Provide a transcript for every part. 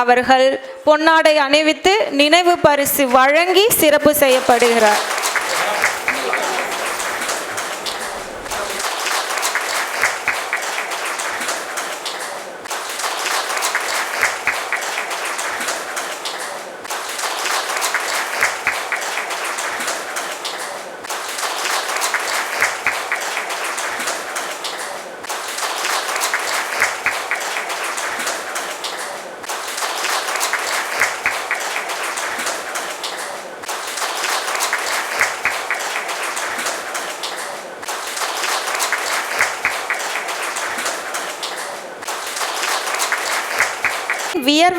அவர்கள் பொன்னாடை அணிவித்து நினைவு பரிசு வழங்கி சிறப்பு செய்யப்படுகிறார்.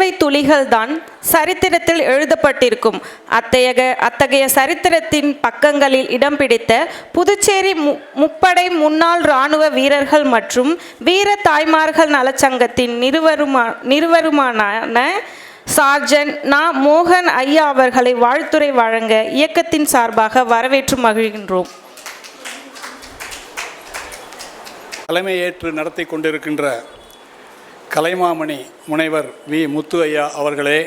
வியர்வை துளிகள் தான் சரித்திரத்தில் எழுதப்பட்டிருக்கும். அத்தகைய அத்தகைய சரித்திரத்தின் பக்கங்களில் இடம் பிடித்த புதுச்சேரி மு முப்படை முன்னாள் இராணுவ வீரர்கள் மற்றும் வீர தாய்மார்கள் நலச்சங்கத்தின் நிறுவருமா நிறுவருமான சார்ஜன் நா. மோகன் ஐயா அவர்களை வாழ்த்துரை வழங்க இயக்கத்தின் சார்பாக வரவேற்று மகிழ்கின்றோம். தலைமையேற்று நடத்தி கொண்டிருக்கின்ற கலைமாமணி முனைவர் வி. முத்து ஐயா அவர்களே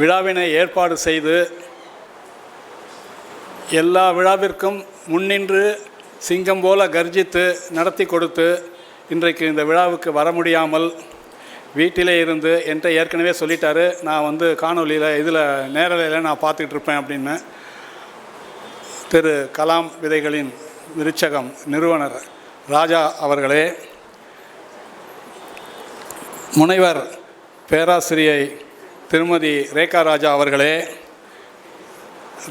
விழாவினை ஏற்பாடு செய்து எல்லா விழாவிற்கும் முன்னின்று சிங்கம் போல கர்ஜித்து நடத்தி கொடுத்து இன்றைக்கு இந்த விழாவுக்கு வர முடியாமல் வீட்டிலே இருந்து என்கிட்ட ஏற்கனவே சொல்லிட்டாரு. நான் வந்து காணொலியில் இதில் நேரலையில் நான் பார்த்துக்கிட்டு இருப்பேன் அப்படின்னு. திரு கலாம் விதைகளின் விருச்சகம் நிறுவனர் ராஜா அவர்களே முனைவர் பேராசிரியை திருமதி ரேகா ராஜா அவர்களே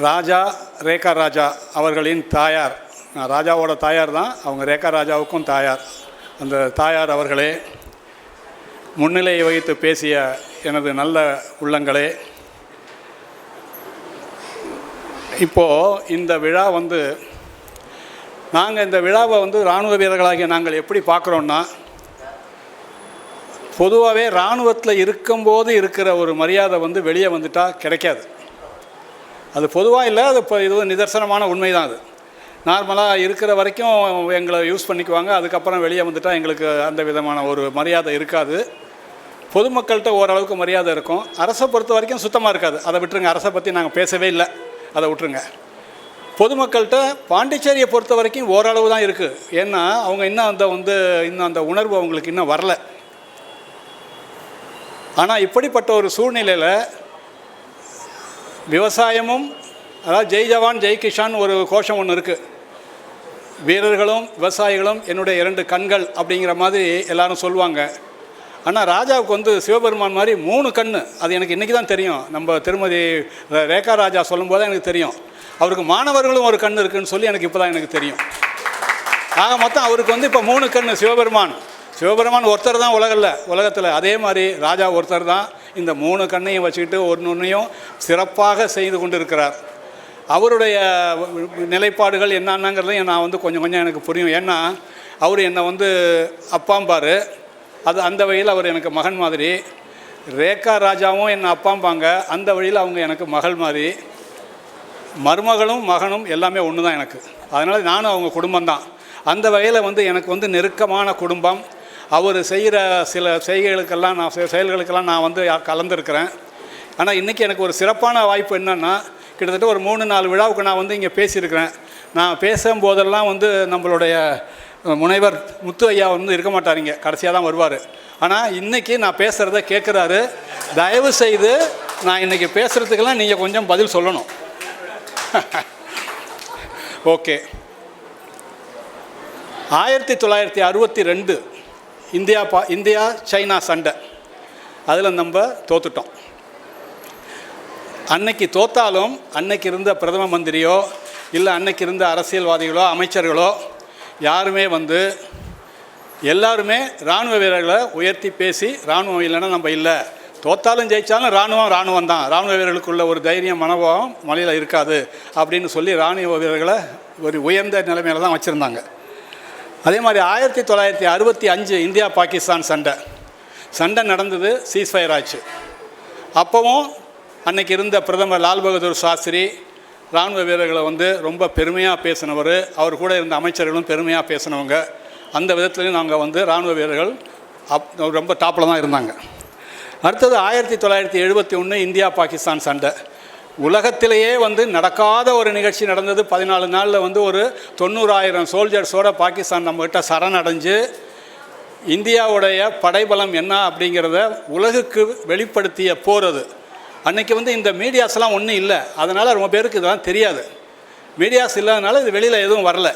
ராஜா ரேகா ராஜா அவர்களின் தாயார். நான் ராஜாவோட தாயார் தான் அவங்க ரேகா ராஜாவுக்கும் தாயார். அந்த தாயார் அவர்களே முன்னிலையை வகித்து பேசிய எனது நல்ல உள்ளங்களே. இப்போது இந்த விழா வந்து நாங்கள் இந்த விழாவை வந்து இராணுவ வீரர்களாகிய நாங்கள் எப்படி பார்க்குறோன்னா பொதுவாகவே இராணுவத்தில் இருக்கும்போது இருக்கிற ஒரு மரியாதை வந்து வெளியே வந்துட்டால் கிடைக்காது. அது பொதுவாக இல்லை அது இப்போ இது நிதர்சனமான உண்மை தான் அது. நார்மலாக இருக்கிற வரைக்கும் எங்களை யூஸ் பண்ணிக்குவாங்க அதுக்கப்புறம் வெளியே வந்துட்டால் எங்களுக்கு அந்த விதமான ஒரு மரியாதை இருக்காது. பொதுமக்கள்கிட்ட ஓரளவுக்கு மரியாதை இருக்கும். அரசை பொறுத்த வரைக்கும் சுத்தமாக இருக்காது. அதை விட்டுருங்க அரசை பற்றி நாங்கள் பேசவே இல்லை. அதை விட்டுருங்க. பொதுமக்கள்கிட்ட பாண்டிச்சேரியை பொறுத்த வரைக்கும் ஓரளவு தான் இருக்குது ஏன்னா அவங்க இன்னும் அந்த வந்து இன்னும் அந்த உணர்வு அவங்களுக்கு இன்னும் வரல. ஆனால் இப்படிப்பட்ட ஒரு சூழ்நிலையில் விவசாயமும் அதாவது ஜெய் ஜவான் ஜெய் கிஷான் ஒரு கோஷம் ஒன்று இருக்குது வீரர்களும் விவசாயிகளும் என்னுடைய இரண்டு கண்கள் அப்படிங்கிற மாதிரி எல்லாரும் சொல்லுவாங்க. ஆனால் ராஜாவுக்கு வந்து சிவபெருமான் மாதிரி மூணு கண் அது எனக்கு இன்றைக்கி தான் தெரியும். நம்ம திருமதி ரேகா ராஜா சொல்லும்போது எனக்கு தெரியும். அவருக்கு மாணவர்களும் ஒரு கண் இருக்குதுன்னு சொல்லி எனக்கு இப்போ தான் எனக்கு தெரியும். ஆக மொத்தம் அவருக்கு வந்து இப்போ மூணு கண் சிவபெருமான். சிவபெருமான் ஒருத்தர் தான் உலகில் உலகத்தில். அதே மாதிரி ராஜா ஒருத்தர் தான் இந்த மூணு கண்ணையும் வச்சுக்கிட்டு ஒன்று ஒன்றையும் சிறப்பாக செய்து கொண்டு இருக்கிறார் அவருடைய நிலைப்பாடுகள் என்னென்னங்கிறதையும் நான் வந்து கொஞ்சம் கொஞ்சம் எனக்கு புரியும். ஏன்னா அவர் என்னை வந்து அப்பாம்பார் அது அந்த வழியில் அவர் எனக்கு மகன் மாதிரி. ரேகா ராஜாவும் என்னை அப்பாம்பாங்க. அந்த வழியில் அவங்க எனக்கு மகள் மாதிரி. மருமகளும் மகனும் எல்லாமே ஒன்று தான் எனக்கு. அதனால் நானும் அவங்க குடும்பம்தான். அந்த வகையில் வந்து எனக்கு வந்து நெருக்கமான குடும்பம். அவர் செய்கிற சில செய்கைகளுக்கெல்லாம் நான் செயல்களுக்கெல்லாம் நான் வந்து கலந்துருக்கிறேன். ஆனால் இன்றைக்கி எனக்கு ஒரு சிறப்பான வாய்ப்பு என்னென்னா கிட்டத்தட்ட ஒரு மூணு நாலு விழாவுக்கு நான் வந்து இங்கே பேசியிருக்கிறேன். நான் பேசும்போதெல்லாம் வந்து நம்மளுடைய முனைவர் முத்து ஐயா வந்து இருக்க மாட்டாருங்க கடைசியாக தான் வருவார். ஆனால் இன்றைக்கி நான் பேசுகிறத கேட்குறாரு தயவு செய்து நான் இன்றைக்கி பேசுகிறதுக்கெல்லாம் நீங்கள் கொஞ்சம் பதில் சொல்லணும். ஓகே. ஆயிரத்தி தொள்ளாயிரத்தி அறுபத்தி ரெண்டு இந்தியா பா இந்தியா சைனா சண்டை. அதில் நம்ம தோத்துட்டோம். அன்னைக்கு தோத்தாலும் அன்னைக்கு இருந்த பிரதம மந்திரியோ இல்லை அன்னைக்கு இருந்த அரசியல்வாதிகளோ அமைச்சர்களோ யாருமே வந்து எல்லாருமே இராணுவ வீரர்களை உயர்த்தி பேசி இராணுவம் இல்லைன்னா நம்ம இல்லை. தோத்தாலும் ஜெயித்தாலும் இராணுவம் இராணுவம் தான். இராணுவ வீரர்களுக்குள்ள ஒரு தைரியம் மனோபாவம் மலையில் இருக்காது அப்படின்னு சொல்லி இராணுவ வீரர்களை ஒரு உயர்ந்த நிலைமையில தான் வச்சுருந்தாங்க. அதே மாதிரி ஆயிரத்தி தொள்ளாயிரத்தி அறுபத்தி அஞ்சு இந்தியா பாகிஸ்தான் சண்டை. சண்டை நடந்தது சீஸ்ஃபயர் ஆச்சு. அப்போவும் அன்னைக்கு இருந்த பிரதமர் லால் பகதூர் சாஸ்திரி இராணுவ வீரர்களை வந்து ரொம்ப பெருமையாக பேசினவர் அவர் கூட இருந்த அமைச்சர்களும் பெருமையாக பேசினவங்க. அந்த விதத்துலையும் நாங்கள் வந்து இராணுவ வீரர்கள் அப் ரொம்ப டாப்பில் தான் இருந்தாங்க. அடுத்தது ஆயிரத்தி தொள்ளாயிரத்தி எழுபத்தி ஒன்று இந்தியா பாகிஸ்தான் சண்டை. உலகத்திலேயே வந்து நடக்காத ஒரு நிகழ்ச்சி நடந்தது பதினாலு நாளில் வந்து ஒரு தொண்ணூறாயிரம் சோல்ஜர்ஸோட பாகிஸ்தான் நம்மகிட்ட சரணடைஞ்சு இந்தியாவுடைய படைபலம் என்ன அப்படிங்கிறத உலகுக்கு வெளிப்படுத்திய போர் அது. அன்றைக்கி வந்து இந்த மீடியாஸ்லாம் ஒன்றும் இல்லை. அதனால் ரொம்ப பேருக்கு இதெல்லாம் தெரியாது. மீடியாஸ் இல்லாதனால இது வெளியில் எதுவும் வரல.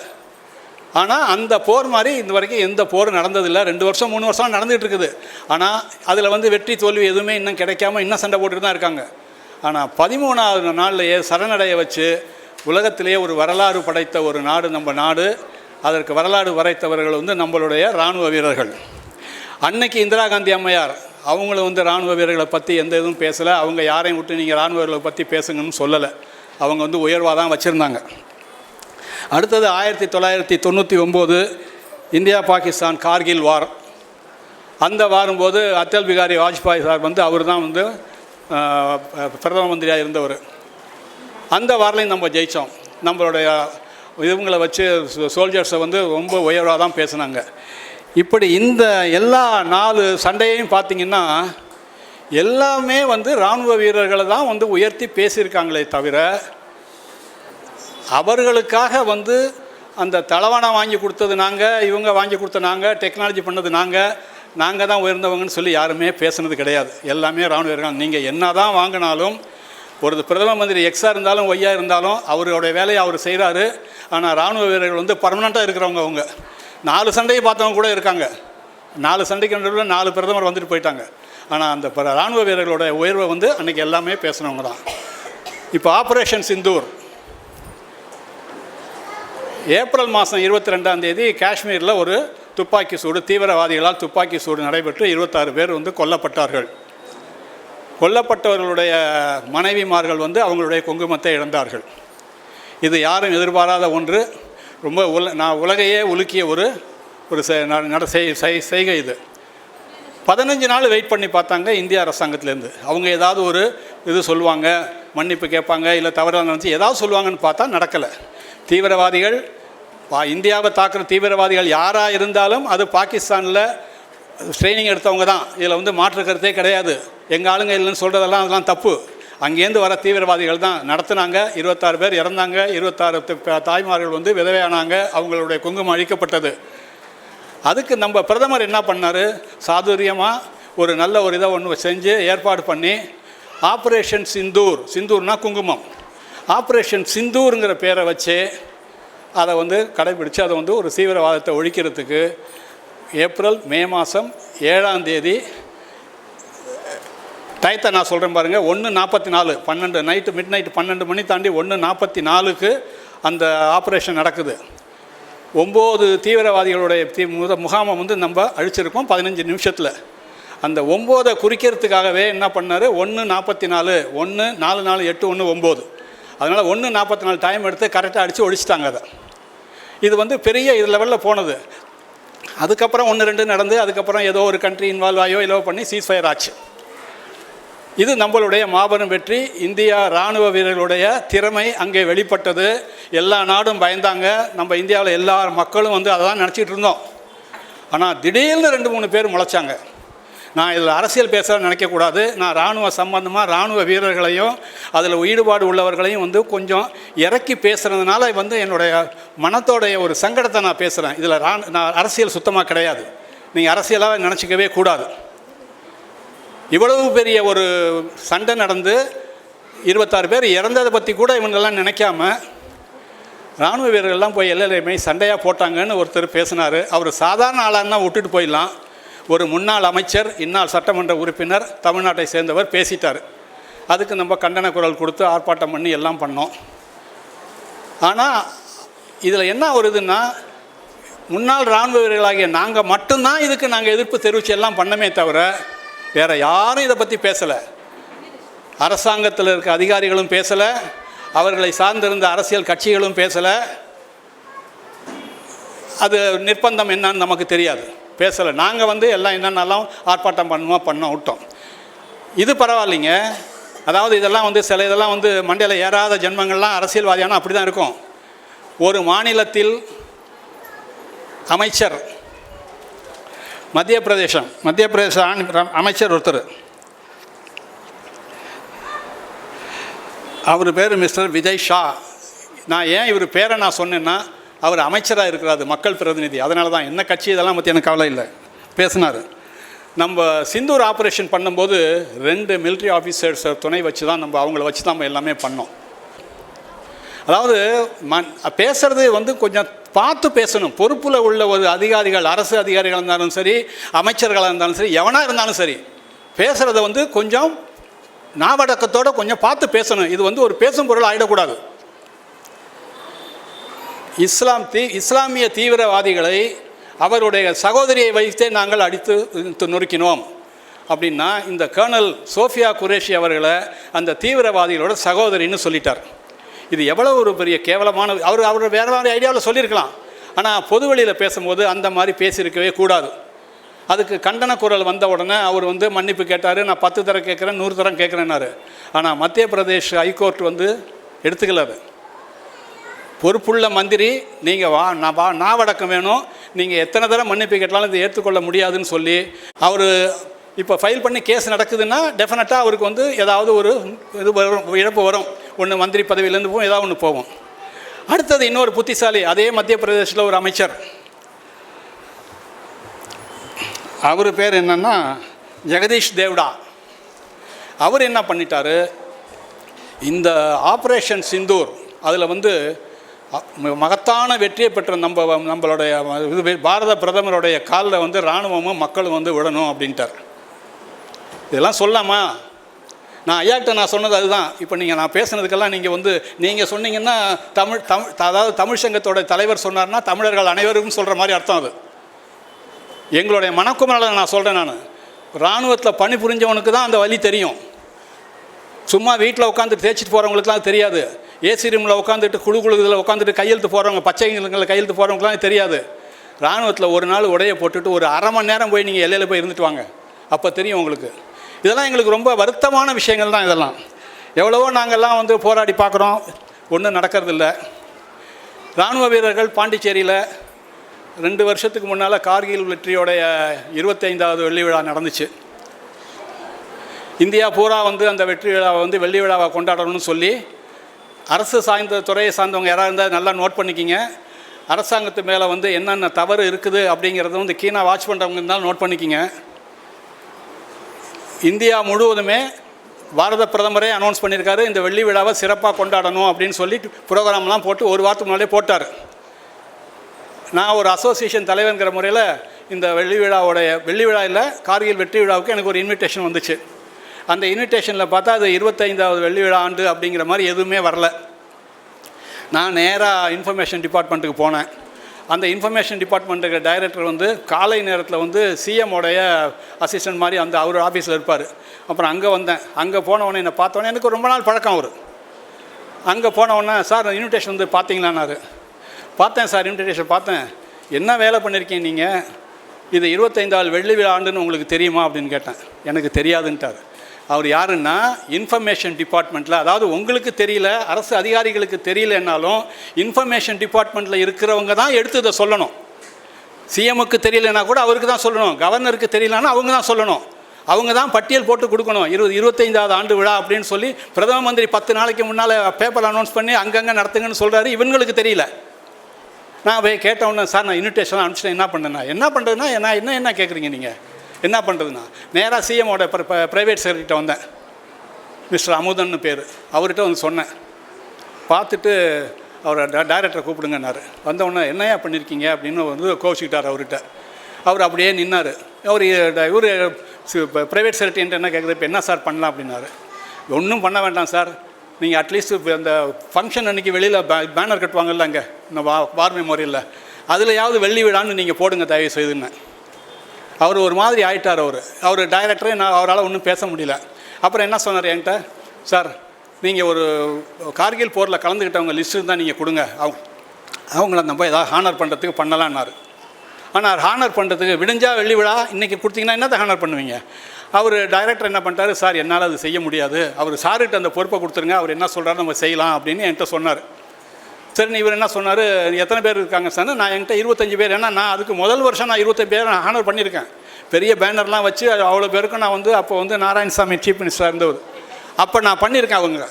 ஆனால் அந்த போர் மாதிரி இந்த வரைக்கும் எந்த போரும் நடந்ததில்லை ரெண்டு வருஷம் மூணு வருஷம் நடந்துகிட்டு இருக்குது. ஆனால் அதில் வந்து வெற்றி தோல்வி எதுவுமே இன்னும் கிடைக்காம இன்னும் சண்டை போட்டுட்டு தான் இருக்காங்க. ஆனால் பதிமூணாவது நாள்லையே சரணடைய வச்சு உலகத்திலேயே ஒரு வரலாறு படைத்த ஒரு நாடு நம்ம நாடு. அதற்கு வரலாறு வரைத்தவர்கள் வந்து நம்மளுடைய இராணுவ வீரர்கள். அன்னைக்கு இந்திரா காந்தி அம்மையார் அவங்களும் வந்து இராணுவ வீரர்களை பற்றி எந்த இதுவும் பேசலை. அவங்க யாரையும் விட்டு நீங்கள் இராணுவ வீரர்களை பற்றி பேசுங்கன்னு சொல்லலை. அவங்க வந்து உயர்வாக தான் வச்சுருந்தாங்க. அடுத்தது ஆயிரத்தி தொள்ளாயிரத்தி தொண்ணூற்றி ஒம்பது இந்தியா பாகிஸ்தான் கார்கில் வார். அந்த வாரும்போது அட்டல் பிகாரி வாஜ்பாய் சார் வந்து அவர் தான் வந்து பிரதம மந்திரியாக இருந்தவர். அந்த வாரிலையும் நம்ம ஜெயித்தோம் நம்மளுடைய இவங்களை வச்சு சோல்ஜர்ஸை வந்து ரொம்ப உயர்வாக தான் பேசுனாங்க. இப்படி இந்த எல்லா நாலு சண்டையையும் பார்த்தீங்கன்னா எல்லாமே வந்து இராணுவ வீரர்களை தான் வந்து உயர்த்தி பேசியிருக்காங்களே தவிர அவர்களுக்காக வந்து அந்த தளவானம் வாங்கி கொடுத்தது நாங்கள் இவங்க வாங்கி கொடுத்த நாங்கள் டெக்னாலஜி பண்ணது நாங்கள் நாங்கள் தான் உயர்ந்தவங்கன்னு சொல்லி யாருமே பேசுனது கிடையாது. எல்லாமே ராணுவ வீரர்கள். நீங்கள் என்ன தான் வாங்கினாலும் ஒரு பிரதம மந்திரி எக்ஸாக இருந்தாலும் ஒய்யா இருந்தாலும் அவருடைய வேலையை அவர் செய்கிறாரு ஆனால் ராணுவ வீரர்கள் வந்து பர்மனெண்ட்டாக இருக்கிறவங்க அவங்க. நாலு சண்டையை பார்த்தவங்க கூட இருக்காங்க. நாலு சண்டைக்கு நடுவில் நாலு பிரதமர் வந்துட்டு போயிட்டாங்க. ஆனால் அந்த ப- ராணுவ வீரர்களோட உயர்வை வந்து அன்றைக்கி எல்லாமே பேசுனவங்க தான். இப்போ ஆப்ரேஷன் சிந்தூர் ஏப்ரல் மாதம் இருபத்தி ரெண்டாம் தேதி காஷ்மீரில் ஒரு துப்பாக்கி சூடு தீவிரவாதிகளால் துப்பாக்கி சூடு நடைபெற்று இருபத்தாறு பேர் வந்து கொல்லப்பட்டார்கள். கொல்லப்பட்டவர்களுடைய மனைவிமார்கள் வந்து அவங்களுடைய குங்குமத்தை இழந்தார்கள். இது யாரும் எதிர்பாராத ஒன்று. ரொம்ப உல நான் உலகையே உலுக்கிய ஒரு ஒரு செ- ந- நட செய்- செய்- செய்கை இது. பதினஞ்சு நாள் வெயிட் பண்ணி பார்த்தாங்க இந்திய அரசாங்கத்திலேருந்து. அவங்க ஏதாவது ஒரு இது சொல்லுவாங்க மன்னிப்பு கேட்பாங்க இல்லை தவறாக நினச்சி ஏதாவது சொல்லுவாங்கன்னு பார்த்தா நடக்கலை. தீவிரவாதிகள் இந்தியாவை தாக்குற தீவிரவாதிகள் யாராக இருந்தாலும் அது பாகிஸ்தானில் ட்ரைனிங் எடுத்தவங்க தான். இதில் வந்து மாற்று கருத்தே கிடையாது. எங்கள் ஆளுங்க இல்லைன்னு சொல்கிறதெல்லாம் அதெல்லாம் தப்பு. அங்கேருந்து வர தீவிரவாதிகள் தான் நடத்துனாங்க. இருபத்தாறு பேர் இறந்தாங்க. இருபத்தாறு தாய்மார்கள் வந்து விதவையானாங்க. அவங்களுடைய குங்குமம் அழிக்கப்பட்டது. அதுக்கு நம்ம பிரதமர் என்ன பண்ணார்? சாதுரியமாக ஒரு நல்ல ஒரு இதை ஒன்று செஞ்சு ஏற்பாடு பண்ணி ஆப்ரேஷன் சிந்தூர் சிந்தூர்னால் குங்குமம். ஆப்ரேஷன் சிந்தூருங்கிற பேரை வச்சு அதை வந்து கடைபிடித்து அதை வந்து ஒரு தீவிரவாதத்தை ஒழிக்கிறதுக்கு ஏப்ரல் மே மாதம் ஏழாம் தேதி டயத்தை நான் சொல்கிறேன் பாருங்கள் ஒன்று நாற்பத்தி நாலு பன்னெண்டு நைட்டு மிட் நைட்டு பன்னெண்டு மணி தாண்டி ஒன்று நாற்பத்தி நாலுக்கு அந்த ஆப்ரேஷன் நடக்குது. ஒம்பது தீவிரவாதிகளுடைய தீ முத முகாமை வந்து நம்ம அழிச்சிருக்கோம் பதினஞ்சு நிமிஷத்தில். அந்த ஒம்போதை குறிக்கிறதுக்காகவே என்ன பண்ணார்? ஒன்று நாற்பத்தி நாலு ஒன்று நாலு நாலு எட்டு ஒன்று ஒம்பது. அதனால் ஒன்று நாற்பத்தி நாலு டைம் எடுத்து கரெக்டாக அடித்து ஒழிச்சிட்டாங்க அதை. இது வந்து பெரிய இது லெவலில் போனது. அதுக்கப்புறம் ஒன்று ரெண்டு நடந்து அதுக்கப்புறம் ஏதோ ஒரு கண்ட்ரி இன்வால்வ் ஆகியோ இல்லவோ பண்ணி சீஸ் ஃபயர் ஆச்சு. இது நம்மளுடைய மாபெரும் வெற்றி. இந்தியா இராணுவ வீரர்களுடைய திறமை அங்கே வெளிப்பட்டது. எல்லா நாடும் பயந்தாங்க. நம்ம இந்தியாவில் எல்லா மக்களும் வந்து அதை தான் நினச்சிட்டு இருந்தோம். ஆனால் திடீர்னு ரெண்டு மூணு பேர் முளைச்சாங்க. நான் இதில் அரசியல் பேச நினைக்கக்கூடாது. நான் இராணுவ சம்பந்தமாக இராணுவ வீரர்களையும் அதில் ஈடுபாடு உள்ளவர்களையும் வந்து கொஞ்சம் இறக்கி பேசுகிறதுனால வந்து என்னுடைய மனத்தோடைய ஒரு சங்கடத்தை நான் பேசுகிறேன் இதில் ரா நான் அரசியல் சுத்தமாக கிடையாது. நீங்கள் அரசியலாக நினச்சிக்கவே கூடாது. இவ்வளவு பெரிய ஒரு சண்டை நடந்து இருபத்தாறு பேர் இறந்ததை பற்றி கூட இவங்கெல்லாம் நினைக்காம இராணுவ வீரர்கள்லாம் போய் எல்லையுமே சண்டையாக போட்டாங்கன்னு ஒருத்தர் பேசினார். அவர் சாதாரண ஆளான்னா விட்டுட்டு போயிடலாம். ஒரு முன்னாள் அமைச்சர் இந்நாள் சட்டமன்ற உறுப்பினர் தமிழ்நாட்டை சேர்ந்தவர் பேசிட்டார். அதுக்கு நம்ம கண்டன குரல் கொடுத்து ஆர்ப்பாட்டம் பண்ணி எல்லாம் பண்ணோம். ஆனால் இதில் என்ன வருதுன்னா முன்னாள் இராணுவ வீரர்களாகிய நாங்கள் மட்டும்தான் இதுக்கு நாங்கள் எதிர்ப்பு தெரிவித்து எல்லாம் பண்ணமே தவிர வேறு யாரும் இதை பற்றி பேசலை. அரசாங்கத்தில் இருக்க அதிகாரிகளும் பேசலை. அவர்களை சார்ந்திருந்த அரசியல் கட்சிகளும் பேசலை. அது நிர்பந்தம் என்னன்னு நமக்கு தெரியாது. பேசலை. நாங்கள் வந்து எல்லாம் என்னென்னலாம் ஆர்ப்பாட்டம் பண்ணுவோம் பண்ண விட்டோம். இது பரவாயில்லைங்க. அதாவது இதெல்லாம் வந்து சில இதெல்லாம் வந்து மண்டையில் ஏறாத ஜென்மங்கள்லாம் அரசியல்வாதியான அப்படி தான் இருக்கும். ஒரு மாநிலத்தில் அமைச்சர் மத்திய பிரதேசம் மத்திய பிரதேச அமைச்சர் ஒருத்தர். அவர் பேர் மிஸ்டர் விஜய் ஷா. நான் ஏன் இவர் பேரை நான் சொன்னேன்னா அவர் அமைச்சராக இருக்கிறாரு மக்கள் பிரதிநிதி. அதனால தான் என்ன கட்சி இதெல்லாம் பற்றி எனக்கு கவலை இல்லை. பேசினார். நம்ம சிந்தூர் ஆப்ரேஷன் பண்ணும்போது ரெண்டு மிலிட்ரி ஆஃபீஸர்ஸ் துணை வச்சு தான் நம்ம அவங்கள வச்சு தான் நம்ம எல்லாமே பண்ணோம். அதாவது மண் பேசுறது வந்து கொஞ்சம் பார்த்து பேசணும். பொறுப்பில் உள்ள ஒரு அதிகாரிகள் அரசு அதிகாரிகள் இருந்தாலும் சரி அமைச்சர்களாக இருந்தாலும் சரி எவனாக இருந்தாலும் சரி பேசுகிறத வந்து கொஞ்சம் நாவடக்கத்தோடு கொஞ்சம் பார்த்து பேசணும். இது வந்து ஒரு பேசும் பொருள் ஆகிடக்கூடாது இஸ்லாம் தீ இஸ்லாமிய தீவிரவாதிகளை அவருடைய சகோதரியை வைத்தே நாங்கள் அடித்து நொறுக்கினோம். அப்படின்னா இந்த கர்னல் சோஃபியா குரேஷி அவர்களை அந்த தீவிரவாதிகளோட சகோதரின்னு சொல்லிட்டார். இது எவ்வளோ ஒரு பெரிய கேவலமான அவர் அவர் வேறு வேறு ஐடியாவில் சொல்லியிருக்கலாம். ஆனால் பொது வழியில் பேசும்போது அந்த மாதிரி பேசியிருக்கவே கூடாது. அதுக்கு கண்டன குரல் வந்த உடனே அவர் வந்து மன்னிப்பு கேட்டார் நான் பத்து தரம் கேட்குறேன் நூறு தரம் கேட்குறேன்னாரு. ஆனால் மத்திய பிரதேஷ் ஹைகோர்ட் வந்து எடுத்துக்கல அது. பொறுப்புள்ள மந்திரி நீங்கள் வா நான் வா நாவடக்கம் வேணும். நீங்கள் எத்தனை தடவை மன்னிப்பு கேட்டாலும் இதை ஏற்றுக்கொள்ள முடியாதுன்னு சொல்லி அவர் இப்போ ஃபைல் பண்ணி கேஸ் நடக்குதுன்னா டெஃபினட்டாக அவருக்கு வந்து ஏதாவது ஒரு இது வரும் இழப்பு வரும். ஒன்று மந்திரி பதவியிலேருந்து போகும் ஏதாவது ஒன்று போகும். அடுத்தது இன்னொரு புத்திசாலி அதே மத்திய பிரதேசில் ஒரு அமைச்சர். அவர் பேர் என்னன்னா ஜெகதீஷ் தேவ்டா. அவர் என்ன பண்ணிட்டார்? இந்த ஆப்ரேஷன் சிந்தூர் அதில் வந்து மகத்தான வெற்றியை பெற்ற நம்ம நம்மளுடைய இது பாரத பிரதமருடைய காலில் வந்து இராணுவமும் மக்களும் வந்து விடணும் அப்படின்ட்டார். இதெல்லாம் சொல்லாமா? நான் ஐயாக்கிட்ட நான் சொன்னது அதுதான். இப்போ நீங்கள் நான் பேசுனதுக்கெல்லாம் நீங்கள் வந்து நீங்கள் சொன்னீங்கன்னா தமிழ் தமிழ் அதாவது தமிழ் சங்கத்தோட தலைவர் சொன்னார்னா தமிழர்கள் அனைவருக்கும் சொல்கிற மாதிரி அர்த்தம் அது. எங்களுடைய மனக்குமரலை நான் சொல்கிறேன் நான். இராணுவத்தில் பணி புரிஞ்சவனுக்கு தான் அந்த வழி தெரியும். சும்மா வீட்டில் உட்காந்து தேய்ச்சிட்டு போகிறவங்களுக்குலாம் தெரியாது. ஏசி ரூமில் உட்காந்துட்டு குழு குழு இதில் உட்காந்துட்டு கையெழுத்து போகிறவங்க பச்சைங்களை கையெழுத்து போகிறவங்களுக்குலாம் தெரியாது. இராணுவத்தில் ஒரு நாள் உடையை போட்டுட்டு ஒரு அரை மணி நேரம் போய் நீங்கள் எல்லையில் போய் இருந்துட்டு வாங்க. அப்போ தெரியும் உங்களுக்கு. இதெல்லாம் எங்களுக்கு ரொம்ப வருத்தமான விஷயங்கள் தான் இதெல்லாம். எவ்வளவோ நாங்கள்லாம் வந்து போராடி பார்க்குறோம். ஒன்றும் நடக்கிறதில்ல. இராணுவ வீரர்கள் பாண்டிச்சேரியில் ரெண்டு வருஷத்துக்கு முன்னால் கார்கில் வெற்றியோடைய இருபத்தைந்தாவது வெள்ளி விழா நடந்துச்சு. இந்தியா பூரா வந்து அந்த வெற்றி விழாவை வந்து வெள்ளி விழாவை கொண்டாடணும்னு சொல்லி அரசு சார்ந்த துறையை சார்ந்தவங்க யாராக இருந்தால் நல்லா நோட் பண்ணிக்கிங்க. அரசாங்கத்து மேலே வந்து என்னென்ன தவறு இருக்குது அப்படிங்கிறத வந்து கீனாக வாட்ச் பண்ணுறவங்க இருந்தாலும் நோட் பண்ணிக்கிங்க. இந்தியா முழுவதுமே பாரத பிரதமரே அனௌன்ஸ் பண்ணியிருக்காரு இந்த வெள்ளி விழாவை சிறப்பாக கொண்டாடணும் அப்படின்னு சொல்லி ப்ரோக்ராம்லாம் போட்டு ஒரு வாரத்துக்கு முன்னாலே போட்டார். நான் ஒரு அசோசியேஷன் தலைவர்ங்கிற முறையில் இந்த வெள்ளி விழாவோடைய வெள்ளி விழா இல்லை கார்கில் வெற்றி விழாவுக்கு எனக்கு ஒரு இன்விடேஷன் வந்துச்சு. அந்த இன்விடேஷனில் பார்த்தா அது இருபத்தைந்தாவது வெள்ளி விழா ஆண்டு அப்படிங்கிற மாதிரி எதுவுமே வரல. நான் நேராக இன்ஃபர்மேஷன் டிபார்ட்மெண்ட்டுக்கு போனேன். அந்த இன்ஃபர்மேஷன் டிபார்ட்மெண்ட்டுக்கு டைரக்டர் வந்து காலை நேரத்தில் வந்து சிஎம்மோடைய அசிஸ்டன்ட் மாதிரி அந்த அவர் ஆஃபீஸில் இருப்பார். அப்புறம் அங்கே வந்தேன். அங்கே போனவொடனே என்னை பார்த்தோன்னே எனக்கு ரொம்ப நாள் பழக்கம் அவர். அங்கே போனவொடனே சார் இன்விடேஷன் வந்து பார்த்தீங்களான்னாரு. பார்த்தேன் சார் இன்விடேஷன் பார்த்தேன். என்ன வேலை பண்ணியிருக்கீங்க நீங்கள் இது இருபத்தைந்தாவது வெள்ளி விழா ஆண்டுன்னு உங்களுக்கு தெரியுமா? அப்படின்னு கேட்டேன். எனக்கு தெரியாதுன்ட்டார். அவர் யாருன்னா இன்ஃபர்மேஷன் டிபார்ட்மெண்ட்டில் அதாவது உங்களுக்கு தெரியல அரசு அதிகாரிகளுக்கு தெரியலன்னாலும் இன்ஃபர்மேஷன் டிபார்ட்மெண்ட்டில் இருக்கிறவங்க தான் எடுத்து இதை சொல்லணும். சிஎம்முக்கு தெரியலனா கூட அவருக்கு தான் சொல்லணும். கவர்னருக்கு தெரியலன்னா அவங்க தான் சொல்லணும். அவங்க தான் பட்டியல் போட்டு கொடுக்கணும். இருபது இருபத்தைந்தாவது ஆண்டு விழா அப்படின்னு சொல்லி பிரதம மந்திரி பத்து நாளைக்கு முன்னால் பேப்பர் அனௌன்ஸ் பண்ணி அங்கங்கே நடத்துங்கன்னு சொல்கிறாரு இவங்களுக்கு தெரியல. நான் போய் கேட்டவுடனே சார் நான் இன்விடேஷன் அனுப்பிச்சிட்டேன். என்ன பண்ணுறேன்னா? என்ன பண்ணுறதுன்னா நான் என்ன என்ன கேட்குறீங்க நீங்கள் என்ன பண்ணுறதுன்னா நேராக சிஎம்மோட ப்ரைவேட் செக்ரட்டரிட்ட வந்தேன். மிஸ்டர் அமுதன்னு பேர். அவர்கிட்ட வந்து சொன்னேன். பார்த்துட்டு அவரை டைரக்டரை கூப்பிடுங்கன்னாரு. வந்தவுடனே என்னையா பண்ணியிருக்கீங்க அப்படின்னு வந்து கோவிச்சுக்கிட்டார் அவர்கிட்ட. அவர் அப்படியே நின்னார். அவர் இவர் ப்ரைவேட் செக்ரட்டரின்ட்டு என்ன கேட்குறது இப்போ என்ன சார் பண்ணலாம்? அப்படின்னாரு. ஒன்றும் பண்ண வேண்டாம் சார் நீங்கள் அட்லீஸ்ட் அந்த ஃபங்க்ஷன் அன்றைக்கி வெளியில் பேனர் கட்டுவாங்கல்ல அங்கே. இந்த வா வார் மெமோரியலில் அதுலையாவது வெள்ளி விழான்னு நீங்கள் போடுங்க தயவு செய்துன்னு அவர் ஒரு மாதிரி ஆயிட்டார் அவர். அவர் டைரக்டரே நான் அவரால் ஒன்றும் பேச முடியல. அப்புறம் என்ன சொன்னார் என்கிட்ட? சார் நீங்கள் ஒரு கார்கில் போரில் கலந்துக்கிட்டவங்க லிஸ்ட்டு இருந்தால் நீங்கள் கொடுங்க. அவங்க அவங்கள நம்ம ஏதாவது ஹானர் பண்ணுறதுக்கு பண்ணலான்னாரு ஆனால் ஹானர் பண்ணுறதுக்கு விடிஞ்சா வெள்ளி விழா இன்றைக்கி கொடுத்தீங்கன்னா என்னத்தை ஹானர் பண்ணுவீங்க? அவர் டைரக்டர் என்ன பண்ணிட்டாரு? சார் என்னால் அது செய்ய முடியாது. அவர் சார்கிட்ட அந்த பொறுப்பை கொடுத்துருங்க. அவர் என்ன சொல்கிறாரு நம்ம செய்யலாம் அப்படின்னு என்கிட்ட சொன்னார். சரி இவர் என்ன சொன்னார்? எத்தனை பேர் இருக்காங்க சார்? நான் என்கிட்ட இருபத்தஞ்சி பேர். ஏன்னா நான் அதுக்கு முதல் வருஷம் நான் இருபத்தஞ்சு பேர் நான் ஹானர் பண்ணியிருக்கேன். பெரிய பேனர்லாம் வச்சு அவ்வளோ பேருக்கும் நான் வந்து அப்போ வந்து நாராயணசாமி சீஃப் மினிஸ்டராக இருந்தவர். அப்போ நான் பண்ணியிருக்கேன் அவங்க.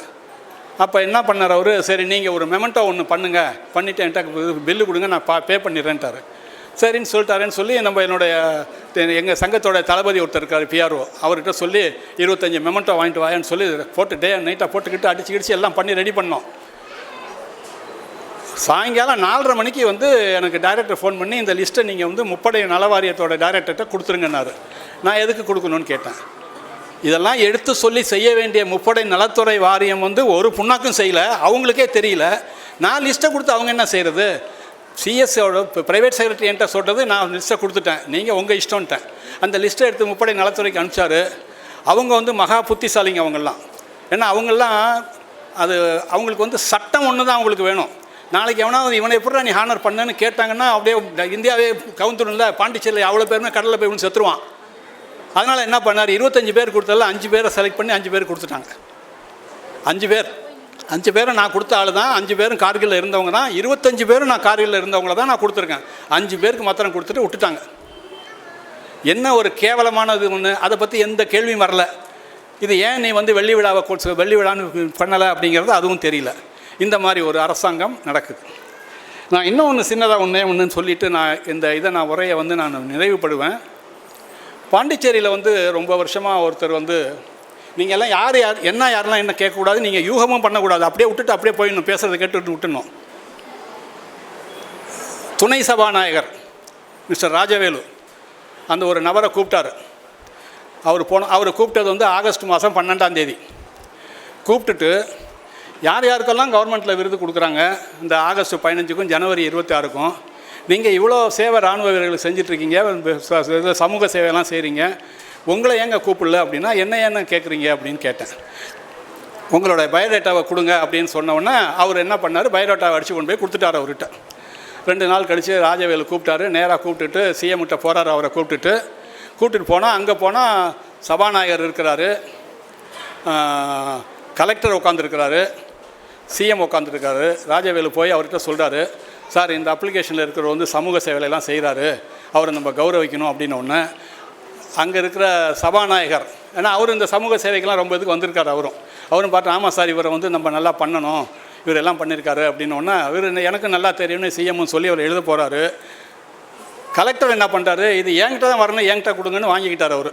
அப்போ என்ன பண்ணார் அவர்? சரி நீங்கள் ஒரு மெமெண்டோ ஒன்று பண்ணுங்கள் பண்ணிவிட்டு என்கிட்ட பில்லு கொடுங்க நான் பா பே பண்ணிடுறேன்ட்டாரு. சரின்னு சொல்லிட்டாருன்னு சொல்லி நம்ம என்னுடைய எங்கள் சங்கத்தோட தளபதி ஒருத்தர் இருக்கார் பிஆர்ஓ அவர்கிட்ட சொல்லி இருபத்தஞ்சி மெமெண்டோ வாங்கிட்டு வாயன்னு சொல்லி போட்டு டே நைட்டாக போட்டுக்கிட்டு அடிச்சு கிடிச்சு எல்லாம் பண்ணி ரெடி பண்ணோம். சாயங்காலம் நாலரை மணிக்கு வந்து எனக்கு டைரக்டர் ஃபோன் பண்ணி இந்த லிஸ்ட்டை நீங்கள் வந்து முப்படை நலவாரியத்தோட டைரக்டர்கிட்ட கொடுத்துருங்கன்னாரு. நான் எதுக்கு கொடுக்கணும்னு கேட்டேன். இதெல்லாம் எடுத்து சொல்லி செய்ய வேண்டிய முப்படை நலத்துறை வாரியம் வந்து ஒரு புண்ணாக்கும் செய்யலை. அவங்களுக்கே தெரியல. நான் லிஸ்ட்டை கொடுத்து அவங்க என்ன செய்கிறது சிஎஸ்ஓட ப்ரைவேட் செக்ரட்டரி என்கிட்ட சொல்கிறது நான் லிஸ்ட்டை கொடுத்துட்டேன். நீங்கள் உங்கள் இஷ்டம்ன்ட்டேன் அந்த லிஸ்ட்டை எடுத்து முப்படை நலத்துறைக்கு அனுப்பிச்சாரு. அவங்க வந்து மகா புத்திசாலிங்க அவங்கெல்லாம். ஏன்னா அவங்கெல்லாம் அது அவங்களுக்கு வந்து சட்டம் ஒன்று தான் அவங்களுக்கு வேணும். நாளைக்கு எவனாவது இவனை எப்படி நீ ஹானர் பண்ணேன்னு கேட்டாங்கன்னா அப்படியே இந்தியாவே கவுந்துடும்ல பாண்டிச்சேரியில் அவ்வளோ பேருமே கடலில் போய் செத்துருவான். அதனால் என்ன பண்ணார்? இருபத்தஞ்சு பேர் கொடுத்ததில் அஞ்சு பேரை செலக்ட் பண்ணி அஞ்சு பேர் கொடுத்துட்டாங்க. அஞ்சு பேர். அஞ்சு பேரை நான் கொடுத்த ஆள் தான் அஞ்சு பேரும் கார்கில் இருந்தவங்க தான். இருபத்தஞ்சு பேரும் நான் கார்கில் இருந்தவங்கள தான் நான் கொடுத்துருக்கேன். அஞ்சு பேருக்கு மாத்திரம் கொடுத்துட்டு விட்டுட்டாங்க. என்ன ஒரு கேவலமானது ஒன்று அதை பற்றி எந்த கேள்வியும் வரல. இது ஏன் நீ வந்து வெள்ளி விழாவை வெள்ளி விழான்னு பண்ணலை அப்படிங்கிறது அதுவும் தெரியல. இந்த மாதிரி ஒரு அரசாங்கம் நடக்குது. நான் இன்னும் ஒன்று சின்னதாக ஒன்றே ஒன்றுன்னு சொல்லிவிட்டு நான் இந்த இதை நான் உரையை வந்து நான் நிறைவுபடுவேன். பாண்டிச்சேரியில் வந்து ரொம்ப வருஷமாக ஒருத்தர் வந்து நீங்கள் எல்லாம் யார் யார் என்ன யாரெல்லாம் என்ன கேட்கக்கூடாது நீங்கள் யூகமும் பண்ணக்கூடாது அப்படியே விட்டுட்டு அப்படியே போயிடணும் பேசுகிறத கேட்டுட்டு விட்டுணும் துணை சபாநாயகர் மிஸ்டர் ராஜவேலு அந்த ஒரு நபரை கூப்பிட்டாரு. அவர் போன அவரை கூப்பிட்டது வந்து ஆகஸ்ட் மாதம் பன்னெண்டாம் தேதி. கூப்பிட்டுட்டு யார் யாருக்கெல்லாம் கவர்மெண்ட்டில் விருது கொடுக்குறாங்க? இந்த ஆகஸ்ட் பதினஞ்சுக்கும் ஜனவரி இருபத்தி ஆறுக்கும் நீங்கள் இவ்வளோ சேவை இராணுவ வீரர்கள் செஞ்சிட்ருக்கீங்க சமூக சேவையெல்லாம் செய்கிறீங்க உங்களை ஏங்க கூப்பிடல அப்படின்னா என்ன என்ன கேட்குறீங்க அப்படின்னு கேட்டேன். உங்களோட பயோடேட்டாவை கொடுங்க அப்படின்னு சொன்னோன்னே அவர் என்ன பண்ணார்? பயோடேட்டாவை அடித்து கொண்டு போய் கொடுத்துட்டார் அவர்கிட்ட. ரெண்டு நாள் கழித்து ராஜவேலு கூப்பிட்டாரு. நேராக கூப்பிட்டுட்டு சிஎம்கிட்ட போகிறார் அவரை கூப்பிட்டுட்டு. கூப்பிட்டுட்டு போனால் அங்கே போனால் சபாநாயகர் இருக்கிறாரு. கலெக்டர் உட்காந்துருக்கிறாரு சிஎம் உட்காந்துருக்காரு ராஜவேலு போய் அவர்கிட்ட சொல்கிறாரு சார் இந்த அப்ளிகேஷனில் இருக்கிற வந்து சமூக சேவையெல்லாம் செய்கிறாரு அவரை நம்ம கௌரவிக்கணும் அப்படின்னு ஒன்று அங்கே இருக்கிற சபாநாயகர் ஏன்னா அவர் இந்த சமூக சேவைக்கெல்லாம் ரொம்ப இதுக்கு வந்திருக்காரு அவரும். அவரும் பார்த்து ஆமாம் சார் இவரை வந்து நம்ம நல்லா பண்ணணும். இவர் எல்லாம் பண்ணியிருக்காரு அப்படின்னு ஒன்று இவர் எனக்கு நல்லா தெரியும்னு சிஎம்னு சொல்லி அவர் எழுத போகிறாரு கலெக்டர் என்ன பண்ணுறாரு இது என்கிட்ட தான் வரணும் என்கிட்ட கொடுங்கன்னு வாங்கிக்கிட்டார் அவர்.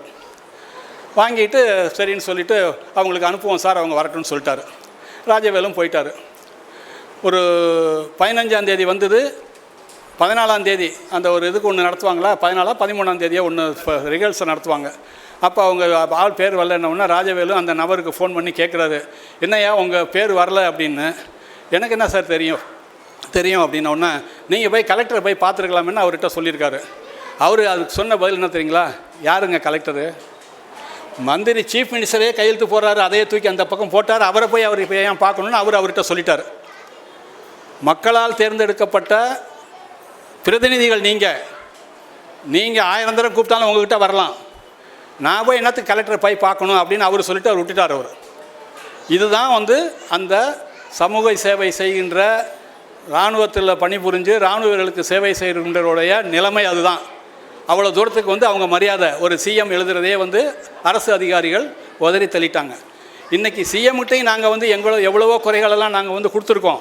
வாங்கிட்டு சரின்னு சொல்லிட்டு அவங்களுக்கு அனுப்புவோம் சார் அவங்க வரட்டும்னு சொல்லிட்டாரு. ராஜவேலும் போயிட்டார். ஒரு பதினஞ்சாம் தேதி வந்தது. பதினாலாம் தேதி அந்த ஒரு இதுக்கு ஒன்று நடத்துவாங்களா? பதினாலா பதிமூணாம் தேதியாக ஒன்று ரிகல்ஸை நடத்துவாங்க. அப்போ அவங்க ஆள் பேர் வரலன்னொன்னே ராஜவேலு அந்த நபருக்கு ஃபோன் பண்ணி கேட்குறாரு என்னையா உங்கள் பேர் வரல அப்படின்னு. எனக்கு என்ன சார் தெரியும்? தெரியும் அப்படின்னோடனே நீங்கள் போய் கலெக்டரை போய் பார்த்துருக்கலாமேன்னு அவர்கிட்ட சொல்லியிருக்காரு. அவர் அதுக்கு சொன்ன பதில் என்ன தெரியுங்களா? யாருங்க கலெக்டரு மந்திரி சீஃப் மினிஸ்டரே கையெழுத்து போடுறாரு அதையே தூக்கி அந்த பக்கம் போட்டார். அவரை போய் அவர் இப்போ ஏன் பார்க்கணுன்னு அவர் அவர்கிட்ட சொல்லிட்டார். மக்களால் தேர்ந்தெடுக்கப்பட்ட பிரதிநிதிகள் நீங்கள் நீங்கள் ஆயிரம் தடவை கூப்பிட்டாலும் உங்ககிட்ட வரலாம். நான் போய் என்னத்துக்கு கலெக்டரை போய் பார்க்கணும் அப்படின்னு அவர் சொல்லிட்டு அவர் விட்டுட்டார் அவர். இதுதான் வந்து அந்த சமூக சேவை செய்கின்ற இராணுவத்தில் பணிபுரிஞ்சு இராணுவ வீரர்களுக்கு சேவை செய்கின்றவருடைய நிலைமை அதுதான். அவ்வளோ தூரத்துக்கு வந்து அவங்க மரியாதை ஒரு சிஎம் எழுதுறதே வந்து அரசு அதிகாரிகள் உதறி தள்ளிட்டாங்க. இன்றைக்கி சிஎம்கிட்டையும் நாங்கள் வந்து எங்களோ எவ்வளவோ குறைகளெல்லாம் நாங்கள் வந்து கொடுத்துருக்கோம்.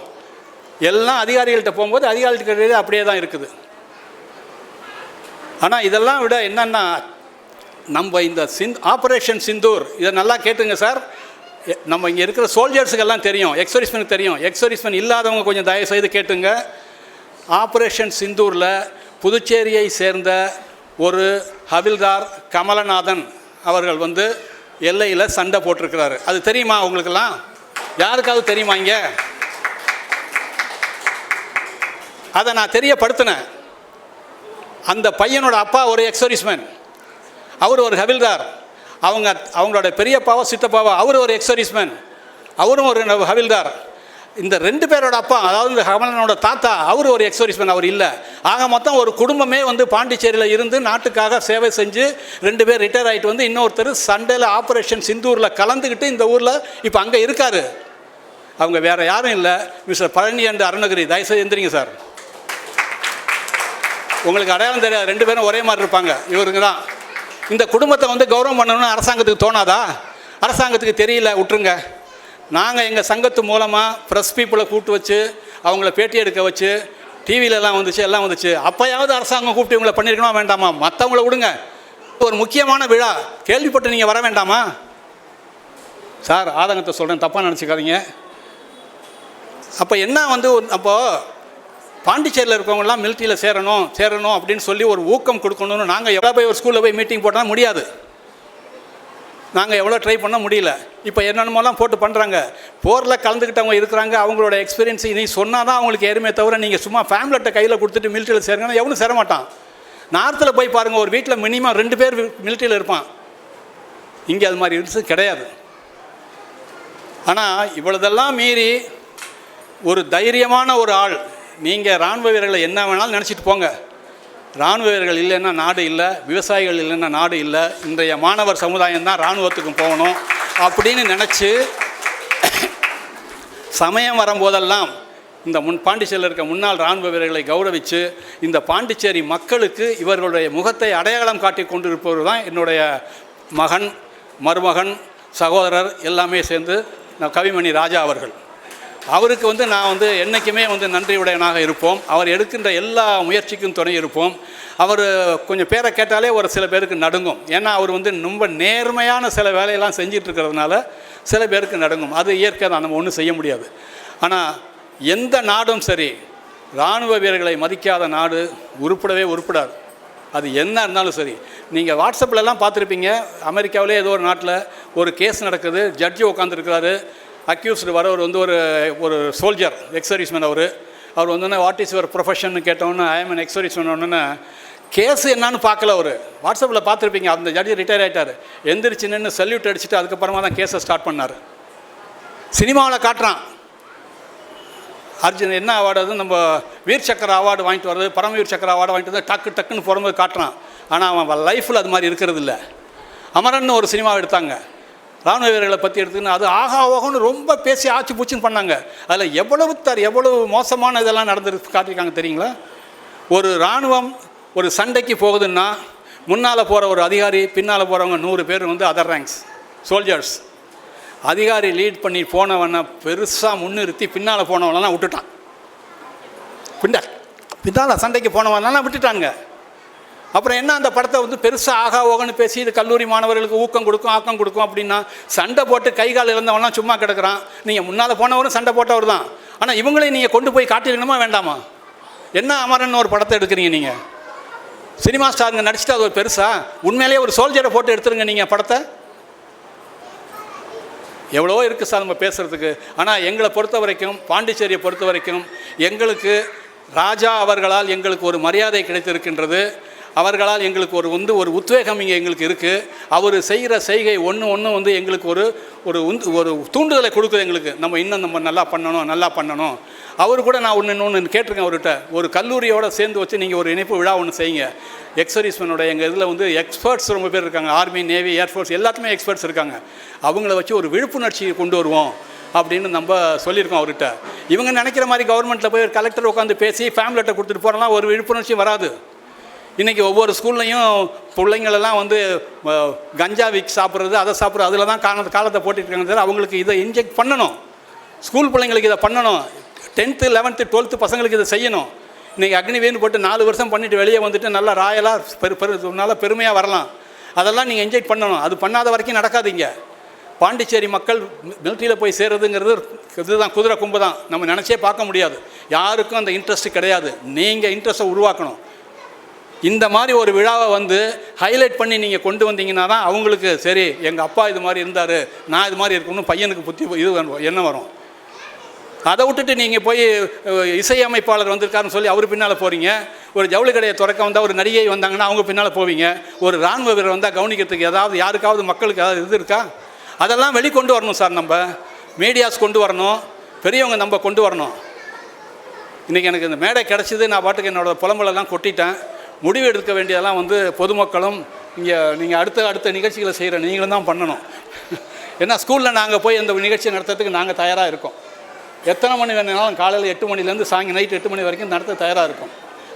எல்லாம் அதிகாரிகள்கிட்ட போகும்போது அதிகாரிகிட்ட அப்படியே தான் இருக்குது. ஆனால் இதெல்லாம் விட என்னென்னா நம்ம இந்த சிந்த் ஆப்ரேஷன் சிந்தூர் இதை நல்லா கேட்டுங்க சார். எ- நம்ம இங்கே இருக்கிற சோல்ஜர்ஸுக்கெல்லாம் தெரியும் எக்ஸரிஸ்மென் தெரியும். எக்ஸரிஸ்மென் இல்லாதவங்க கொஞ்சம் தயவு செய்து கேட்டுங்க. ஆப்ரேஷன் சிந்தூரில் புதுச்சேரியை சேர்ந்த ஒரு ஹவில்தார் கமலநாதன் அவர்கள் வந்து எல்லையில் சண்டை போட்டிருக்கிறாரு. அது தெரியுமா உங்களுக்கெல்லாம்? யாருக்காவது தெரியுமா இங்கே? அதை நான் தெரியப்படுத்தினேன். அந்த பையனோட அப்பா ஒரு எக்ஸரிஸ்மேன் அவர் ஒரு ஹவில்தார். அவங்க அவங்களோட பெரியப்பாவோ சித்தப்பாவோ அவர் ஒரு எக்ஸரிஸ்மேன் அவரும் ஒரு ந- ஹவில்தார். இந்த ரெண்டு பேரோட அப்பா அதாவது இந்த கமலனோட தாத்தா அவர் ஒரு எக்ஸரிஸ்மேன் அவர் இல்லை. ஆக மொத்தம் ஒரு குடும்பமே வந்து பாண்டிச்சேரியில் இருந்து நாட்டுக்காக சேவை செஞ்சு ரெண்டு பேர் ரிட்டையர் ஆகிட்டு வந்து இன்னொருத்தர் சண்டேல ஆப்ரேஷன் சிந்தூரில் கலந்துக்கிட்டு இந்த ஊரில் இப்போ அங்கே இருக்கார். அவங்க வேறு யாரும் இல்லை. மிஸ்டர் பழனி அண்ட் அருணகிரி தயவுசெய்து எந்திரிங்க சார். உங்களுக்கு அடையாளம் தெரியாது ரெண்டு பேரும் ஒரே மாதிரி இருப்பாங்க. இவருங்க தான். இந்த குடும்பத்தை வந்து கௌரவம் பண்ணணும்னு அரசாங்கத்துக்கு தோணாதா? அரசாங்கத்துக்கு தெரியல விட்டுருங்க. நாங்கள் எங்கள் சங்கத்து மூலமாக ப்ரெஸ் பீப்புளை கூப்பிட்டு வச்சு அவங்கள பேட்டி எடுக்க வச்சு டிவியிலலாம் வந்துச்சு எல்லாம் வந்துச்சு. அப்போயாவது அரசாங்கம் கூப்பிட்டு இவங்களை பண்ணியிருக்கணுமா வேண்டாமா? மற்றவங்கள விடுங்க. ஒரு முக்கியமான விழா. கேள்விப்பட்டு நீங்கள் வர வேண்டாமா? சார் ஆதங்கத்தை சொல்கிறேன் தப்பாக நினச்சிக்காதீங்க. அப்போ என்ன வந்து அப்போது பாண்டிச்சேரியில் இருக்கவங்கலாம் மிலிட்ரியில் சேரணும் சேரணும் அப்படின்னு சொல்லி ஒரு ஊக்கம் கொடுக்கணும்னு நாங்கள் எவ்வளோ போய் ஒரு ஸ்கூலில் போய் மீட்டிங் போட்டால் முடியாது. நாங்கள் எவ்வளோ ட்ரை பண்ண முடியல. இப்போ என்னென்னமோலாம் போட்டு பண்ணுறாங்க போரில் கலந்துக்கிட்டவங்க இருக்கிறாங்க அவங்களோட எக்ஸ்பீரியன்ஸ் நீ சொன்னால் தான் அவங்களுக்கு ஏறுமே தவிர நீங்கள் சும்மா ஃபேமிலிட்ட கையில் கொடுத்துட்டு மிலிட்டரியில் சேருங்கன்னா எவனும் சேரமாட்டான் நார்த்தில் போய் பாருங்கள் ஒரு வீட்டில் மினிமம் ரெண்டு பேர் மிலிட்டரியில் இருப்பான். இங்கே அது மாதிரி இருந்துச்சு கிடையாது. ஆனால் இவ்வளோதெல்லாம் மீறி ஒரு தைரியமான ஒரு ஆள் நீங்கள் இராணுவ வீரர்களை என்ன வேணாலும் நினச்சிட்டு போங்க. இராணுவ வீரர்கள் இல்லைன்னா நாடு இல்லை விவசாயிகள் இல்லைன்னா நாடு இல்லை இன்றைய மாணவர் சமுதாயம் தான் இராணுவத்துக்கும் போகணும் அப்படின்னு நினச்சி சமயம் வரும்போதெல்லாம் இந்த முன் பாண்டிச்சேரியில் இருக்க முன்னாள் இராணுவ வீரர்களை கௌரவித்து இந்த பாண்டிச்சேரி மக்களுக்கு இவர்களுடைய முகத்தை அடையாளம் காட்டி கொண்டிருப்பவர் தான் என்னுடைய மகன் மருமகன் சகோதரர் எல்லாமே சேர்ந்து நான் கவிமணி ராஜா அவர்கள். அவருக்கு வந்து நான் வந்து என்றைக்குமே வந்து நன்றியுடையனாக இருப்போம். அவர் எடுக்கின்ற எல்லா முயற்சிக்கும் துணை இருப்போம். அவர் கொஞ்சம் பேரை கேட்டாலே ஒரு சில பேருக்கு நடுங்கும். ஏன்னா அவர் வந்து ரொம்ப நேர்மையான சில வேலையெல்லாம் செஞ்சிட்டு இருக்கிறதுனால சில பேருக்கு நடுங்கும். அது இயற்கை தான். நம்ம ஒன்றும் செய்ய முடியாது. ஆனால் எந்த நாடும் சரி இராணுவ வீரர்களை மதிக்காத நாடு உருப்படவே உருப்படாது. அது என்ன இருந்தாலும் சரி. நீங்கள் வாட்ஸ்அப்லலாம் பார்த்துருப்பீங்க. அமெரிக்காவிலே ஏதோ ஒரு நாட்டில் ஒரு கேஸ் நடக்குது. ஜட்ஜி உட்காந்துருக்கிறாரு அக்யூஸ்டு வரவர் வந்து ஒரு ஒரு சோல்ஜர் எக்ஸர்வீஸ்மேன் அவர். அவர் வந்து வாட் இஸ் யுவர் ப்ரொஃபஷன் கேட்டோன்னே I am ex serviceman case என்னன்னு பார்க்கல அவர். வாட்ஸ்அப்பில் பார்த்துருப்பீங்க. அந்த ஜட்ஜி ரிட்டையர் ஆகிட்டார் எந்திரிச்சு நின்று சல்யூட் அடிச்சுட்டு அதுக்கப்புறமா தான் கேஸை ஸ்டார்ட் பண்ணார். சினிமாவில் காட்டுறான். அர்ஜுன் என்ன அவார்டு அது? நம்ம வீர் சக்கர அவார்டு வாங்கிட்டு வர்றது பரமவீர் சக்கர அவார்டு வாங்கிட்டு வந்து டக்கு டக்குன்னு போகும்போது காட்டுறான். ஆனால் அவன் லைஃப்பில் அது மாதிரி இருக்கிறது இல்லை. அமரன் ஒரு சினிமாவை எடுத்தாங்க. ராணுவ வீரர்களை பற்றி எடுத்துக்கின்னு அது ஆகா ஓகோன்னு ரொம்ப பேசி ஆச்சு பூச்சின்னு பண்ணாங்க. அதில் எவ்வளவு தர் எவ்வளவு மோசமான இதெல்லாம் நடந்து காட்டியிருக்காங்க தெரியுங்களா? ஒரு இராணுவம் ஒரு சண்டைக்கு போகுதுன்னா முன்னால் போகிற ஒரு அதிகாரி பின்னால் போகிறவங்க நூறு பேர் வந்து அதர் ரேங்க்ஸ் சோல்ஜர்ஸ் அதிகாரி லீட் பண்ணி போனவனை பெருசாக முன்னிறுத்தி பின்னால் போனவனெல்லாம் விட்டுட்டான். பின்னால். பின்னால் சண்டைக்கு போனவனெல்லாம் விட்டுட்டானுங்க. அப்புறம் என்ன அந்த படத்தை வந்து பெருசாக ஆகா ஓகன்னு பேசி இது கல்லூரி மாணவர்களுக்கு ஊக்கம் கொடுக்கும் ஆக்கம் கொடுக்கும் அப்படின்னா சண்டை போட்டு கை கால் இழந்தவன்லாம் சும்மா கிடக்கிறான். நீங்கள் முன்னால் போனவரும் சண்டை போட்டவர் தான் ஆனால் இவங்களையும் நீங்கள் கொண்டு போய் காட்டிருக்கணுமா வேண்டாமா? என்ன அமரன் ஒரு படத்தை எடுக்கிறீங்க நீங்கள் சினிமா ஸ்டாருங்க நடிச்சுட்டு அது ஒரு பெருசா? உண்மையிலேயே ஒரு சோல்ஜரை போட்டு எடுத்துருங்க நீங்கள் படத்தை. எவ்வளோ இருக்குது சார் நம்ம பேசுகிறதுக்கு ஆனால் எங்களை பொறுத்த வரைக்கும் பாண்டிச்சேரியை பொறுத்த வரைக்கும் எங்களுக்கு ராஜா அவர்களால் எங்களுக்கு ஒரு மரியாதை கிடைத்திருக்கின்றது. அவர்களால் எங்களுக்கு ஒரு வந்து ஒரு உத்வேகம் இங்கே எங்களுக்கு இருக்குது அவர் செய்கிற செய்கை ஒன்று ஒன்று வந்து எங்களுக்கு ஒரு ஒரு உந்து ஒரு தூண்டுதலை கொடுக்குது எங்களுக்கு. நம்ம இன்னும் நம்ம நல்லா பண்ணணும் நல்லா பண்ணணும். அவர் கூட நான் ஒன்று இன்னொன்று கேட்டிருக்கேன் அவர்கிட்ட. ஒரு கல்லூரியோடு சேர்ந்து வச்சு நீங்கள் ஒரு இணைப்பு விழா ஒன்று செய்யுங்க. எக்ஸர்வீஸ்மேனோட எங்கள் இதில் வந்து எக்ஸ்பர்ட்ஸ் ரொம்ப பேர் இருக்காங்க. ஆர்மி நேவி ஏர்ஃபோர்ஸ் எல்லாத்துமே எக்ஸ்பர்ட்ஸ் இருக்காங்க. அவங்கள வச்சு ஒரு விழிப்புணர்ச்சியை கொண்டு வருவோம் அப்படின்னு நம்ம சொல்லியிருக்கோம் அவர்கிட்ட. இவங்க நினைக்கிற மாதிரி கவர்மெண்ட்டில் போய் ஒரு கலெக்டர் உட்காந்து பேசி ஃபேம்லெட்டை கொடுத்துட்டு போகிறலாம் ஒரு விழிப்புணர்ச்சி வராது. இன்றைக்கி ஒவ்வொரு ஸ்கூல்லையும் பிள்ளைங்களெல்லாம் வந்து கஞ்சா விக் சாப்பிட்றது அதை சாப்பிட்றது அதில் தான் காலத்தை காலத்தை போட்டுட்டு இருக்காங்க. அவங்களுக்கு இதை இன்ஜெக்ட் பண்ணணும். ஸ்கூல் பிள்ளைங்களுக்கு இதை பண்ணணும். டென்த்து லெவன்த்து டுவெல்த்து பசங்களுக்கு இதை செய்யணும். இன்றைக்கி அக்னிவேன்னு போட்டு நாலு வருஷம் பண்ணிவிட்டு வெளியே வந்துட்டு நல்லா ராயலாக பெரு பெரு நல்லா பெருமையாக வரலாம். அதெல்லாம் நீங்கள் என்ஜாய் பண்ணணும். அது பண்ணாத வரைக்கும் நடக்காதீங்க. பாண்டிச்சேரி மக்கள் மிலிட்ரியில் போய் சேர்றதுங்கிறது இதுதான் குதிரை கும்பு தான் நம்ம நினச்சே பார்க்க முடியாது. யாருக்கும் அந்த இன்ட்ரெஸ்ட் கிடையாது. நீங்கள் இன்ட்ரெஸ்ட்டை உருவாக்கணும். இந்த மாதிரி ஒரு விழாவை வந்து ஹைலைட் பண்ணி நீங்கள் கொண்டு வந்தீங்கன்னா தான் அவங்களுக்கு சரி எங்கள் அப்பா இது மாதிரி இருந்தார் நான் இது மாதிரி இருக்கணும் பையனுக்கு புத்தி இது என்ன வரும். அதை விட்டுட்டு நீங்கள் போய் இசையமைப்பாளர் வந்திருக்காருன்னு சொல்லி அவர் பின்னால் போகிறீங்க ஒரு ஜவுளி கடையை திறக்க வந்தால் ஒரு நடிகை வந்தாங்கன்னா அவங்க பின்னால் போவீங்க. ஒரு இராணுவ வீரர் வந்தால் கவனிக்கிறதுக்கு ஏதாவது யாருக்காவது மக்களுக்கு ஏதாவது இது இருக்கா? அதெல்லாம் வெளிக்கொண்டு வரணும் சார் நம்ம. மீடியாஸ் கொண்டு வரணும் பெரியவங்க நம்ம கொண்டு வரணும். இன்றைக்கி எனக்கு இந்த மேடை கிடச்சிது நான் பாட்டுக்கு என்னோட புலம்பலெல்லாம் கொட்டிட்டேன். முடிவு எடுக்க வேண்டியதெல்லாம் வந்து பொதுமக்களும் இங்கே நீங்கள் அடுத்த அடுத்த நிகழ்ச்சிகளை செய்கிற நீங்களும் தான் பண்ணணும். ஏன்னா ஸ்கூலில் நாங்கள் போய் அந்த நிகழ்ச்சியை நடத்துறதுக்கு நாங்கள் தயாராக இருக்கோம். எத்தனை மணி வேணுனாலும் காலையில் எட்டு மணிலேருந்து சாயங்காலம் நைட் எட்டு மணி வரைக்கும் நடத்த தயாராக இருக்கும்.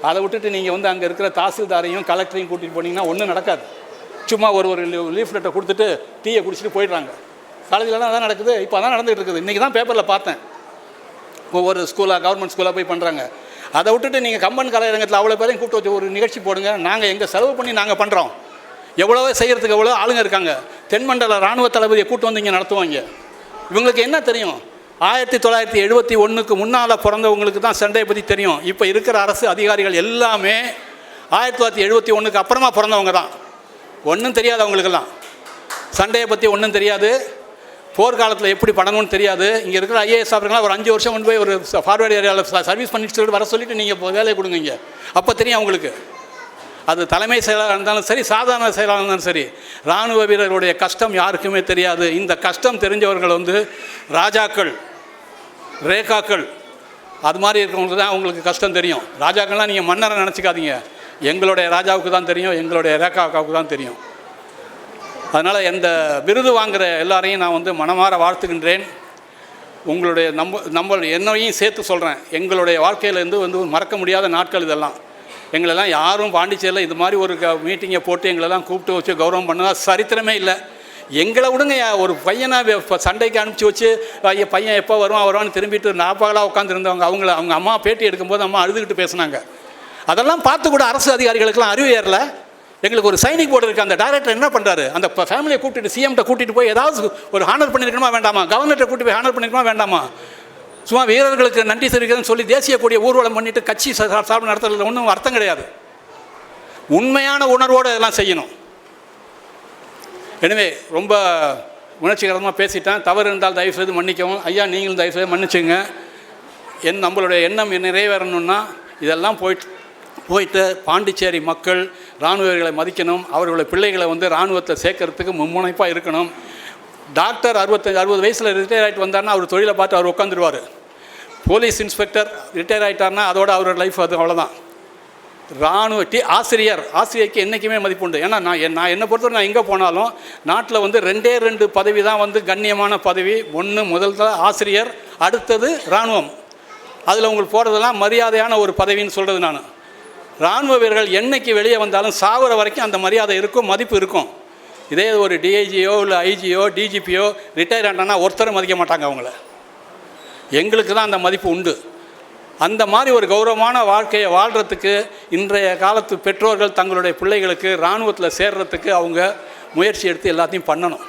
அதை விட்டுட்டு நீங்கள் வந்து அங்கே இருக்கிற தாசில்தாரையும் கலெக்டரையும் கூட்டிகிட்டு போனீங்கன்னா ஒன்றும் நடக்காது. சும்மா ஒரு ஒரு லீஃப்லெட்டை கொடுத்துட்டு டீயை குடிச்சிட்டு போயிடுறாங்க. காலேஜில்லாம் அதான் நடக்குது இப்போ அதான் நடந்துகிட்டு இருக்குது. இன்றைக்கி தான் பேப்பரில் பார்த்தேன். ஒவ்வொரு ஸ்கூலாக கவர்மெண்ட் ஸ்கூலாக போய் பண்ணுறாங்க அதை விட்டுட்டு நீங்கள் கம்பன் கலையரங்கத்தில் அவ்வளோ பேரையும் கூப்பிட்டு வச்சு ஒரு நிகழ்ச்சி போடுங்க. நாங்கள் எங்கள் செலவு பண்ணி நாங்கள் பண்ணுறோம் எவ்வளவோ செய்கிறதுக்கு எவ்வளோ ஆளுங்க இருக்காங்க. தென்மண்டல இராணுவ தளபதியை கூட்டு வந்து இங்கே நடத்துவாங்க. இவங்களுக்கு என்ன தெரியும்? ஆயிரத்தி தொள்ளாயிரத்தி எழுபத்தி ஒன்றுக்கு முன்னால் பிறந்தவங்களுக்கு தான் சண்டையை பற்றி தெரியும். இப்போ இருக்கிற அரசு அதிகாரிகள் எல்லாமே ஆயிரத்தி தொள்ளாயிரத்தி எழுபத்தி ஒன்றுக்கு அப்புறமா பிறந்தவங்க தான். ஒன்றும் தெரியாது அவங்களுக்கெல்லாம். சண்டையை பற்றி ஒன்றும் தெரியாது. போர்க்காலத்தில் எப்படி பண்ணணும்னு தெரியாது. இங்கே இருக்கிற ஐஏஎஸ் ஆஃபர்களாம் ஒரு அஞ்சு வருஷம் கொண்டு போய் ஒரு ஃபார்வர்டு ஏரியாவில் சர்வீஸ் பண்ணிட்டு சொல்லிட்டு வர சொல்லிட்டு நீங்கள் இப்போ வேலையை கொடுங்க இங்கே. அப்போ தெரியும் அவங்களுக்கு. அது தலைமை செயலாளர் இருந்தாலும் சரி சாதாரண செயலாளர் இருந்தாலும் சரி இராணுவ வீரர்களுடைய கஷ்டம் யாருக்குமே தெரியாது. இந்த கஷ்டம் தெரிஞ்சவர்கள் வந்து ராஜாக்கள் ரேகாக்கள் அது மாதிரி இருக்கிறவங்களுக்கு தான் அவங்களுக்கு கஷ்டம் தெரியும். ராஜாக்கள்லாம் நீங்கள் மன்னரை நினச்சிக்காதீங்க. எங்களுடைய ராஜாவுக்கு தான் தெரியும் எங்களுடைய ரேகாவுக்கு தான் தெரியும். அதனால் இந்த விருது வாங்குகிற எல்லாரையும் நான் வந்து மனமாற வாழ்த்துகின்றேன். உங்களுடைய நம்ம நம்ம என்னையும் சேர்த்து சொல்கிறேன் எங்களுடைய வாழ்க்கையிலேருந்து வந்து மறக்க முடியாத நாட்கள் இதெல்லாம். எங்களெல்லாம் யாரும் பாண்டிச்சேரியில் இது மாதிரி ஒரு க மீட்டிங்கை போட்டு எங்களெல்லாம் கூப்பிட்டு வச்சு கௌரவம் பண்ணதா சரித்திரமே இல்லை. எங்களை விடுங்க ஒரு பையனை சண்டைக்கு அனுப்பிச்சி வச்சு ஐயா பையன் எப்போ வருவான் வருவான்னு திரும்பிட்டு நாப்பாகலாக உட்காந்துருந்தவங்க அவங்கள அவங்க அம்மா பேட்டி எடுக்கும்போது அம்மா அழுதுகிட்டு பேசுனாங்க. அதெல்லாம் பார்த்து கூட அரசு அதிகாரிகளுக்கெல்லாம் அறிவு ஏறல. எங்களுக்கு ஒரு சைனிக் போர்டு இருக்குது அந்த டைரக்டர் என்ன பண்ணுறாரு அந்த ஃபேமிலியை கூட்டிட்டு சிஎம்கிட்ட கூட்டிகிட்டு போய் ஏதாவது ஒரு ஹானர் பண்ணியிருக்கணுமா வேண்டாமா? கவர்னர்கிட்ட கூட்டி போய் ஹானர் பண்ணியிருக்கணுமா வேண்டாமா? சும்மா வீரர்களுக்கு நன்றி தெரிவிக்கிறதுன்னு சொல்லி தேசிய கொடியை ஊர்வலம் பண்ணிட்டு கட்சி சா- சார்பு நடத்துறதுல ஒன்றும் அர்த்தம் கிடையாது. உண்மையான உணர்வோடு இதெல்லாம் செய்யணும். எனவே ரொம்ப உணர்ச்சிகரமாக பேசிட்டேன். தவறு இருந்தால் தயவுசெய்து மன்னிக்கவும். ஐயா நீங்களும் தயவுசெய்து மன்னிச்சுங்க. என் நம்மளுடைய எண்ணம் நிறைவேறணும்னா இதெல்லாம் போயிட்டு போயிட்டு பாண்டிச்சேரி மக்கள் இராணுவர்களை மதிக்கணும் அவர்களுடைய பிள்ளைகளை வந்து இராணுவத்தை சேர்க்கறதுக்கு மும்முனைப்பாக இருக்கணும். டாக்டர் அறுபத்தஞ்சு அறுபது வயசில் ரிட்டையர் ஆகிட்டு வந்தார்னா அவர் தொழிலை பார்த்து அவர் உட்காந்துருவார் போலீஸ் இன்ஸ்பெக்டர் ரிட்டையர் ஆகிட்டார்னா அதோட அவரோட லைஃப் அது அவ்வளோதான் இராணுவ டி ஆசிரியர் ஆசிரியருக்கு என்றைக்குமே மதிப்பு உண்டு. ஏன்னா நான் நான் என்னை பொறுத்தவரை நான் எங்கே போனாலும் நாட்டில் வந்து ரெண்டே ரெண்டு பதவி தான் வந்து கண்ணியமான பதவி. ஒன்று முதல் தான் ஆசிரியர் அடுத்தது இராணுவம். அதில் உங்களுக்கு போகிறதெல்லாம் மரியாதையான ஒரு பதவின்னு சொல்கிறது நான். இராணுவ வீரர்கள் என்னைக்கு வெளியே வந்தாலும் சாகுற வரைக்கும் அந்த மரியாதை இருக்கும் மதிப்பு இருக்கும். இதே ஒரு டிஐஜியோ இல்லை ஐஜியோ டிஜிபியோ ரிட்டையர் ஆனான்னா ஒருத்தரும் மதிக்க மாட்டாங்க அவங்கள. எங்களுக்கு தான் அந்த மதிப்பு உண்டு. அந்த மாதிரி ஒரு கௌரவமான வாழ்க்கையை வாழ்கிறதுக்கு இன்றைய காலத்து பெற்றோர்கள் தங்களுடைய பிள்ளைகளுக்கு இராணுவத்தில் சேர்றதுக்கு அவங்க முயற்சி எடுத்து எல்லாத்தையும் பண்ணணும்.